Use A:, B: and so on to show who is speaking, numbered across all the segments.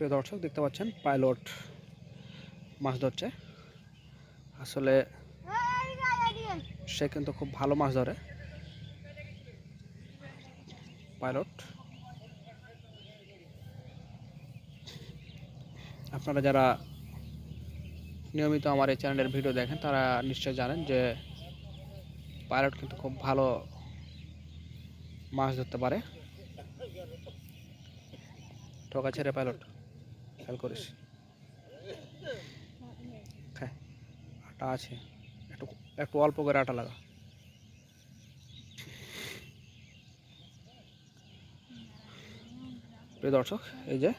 A: প্রিয় দর্শক, দেখতে পাচ্ছেন পাইলট মাছ ধরছে। আসলে সে কিন্তু খুব ভালো মাছ ধরে। পাইলট। আপনারা যারা নিয়মিত আমার এই চ্যানেলের ভিডিও দেখেন, তারা নিশ্চয় জানেন যে পাইলট কিন্তু খুব ভালো মাছ ধরতে পারে। ঠকা ছেড়ে পাইলট। খেয়াল করিস। হ্যাঁ আটা আছে। একটু একটু অল্প করে আটা লাগা। প্রিয় দর্শক, এই যে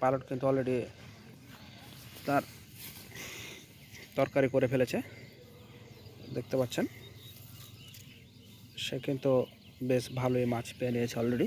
A: পাইলট কিন্তু অলরেডি তার তরকারি করে ফেলেছে। দেখতে পাচ্ছেন, সে কিন্তু বেশ ভালোই মাছ পেয়ে নিয়েছে অলরেডি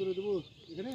B: দূরে দেবো। এখানে?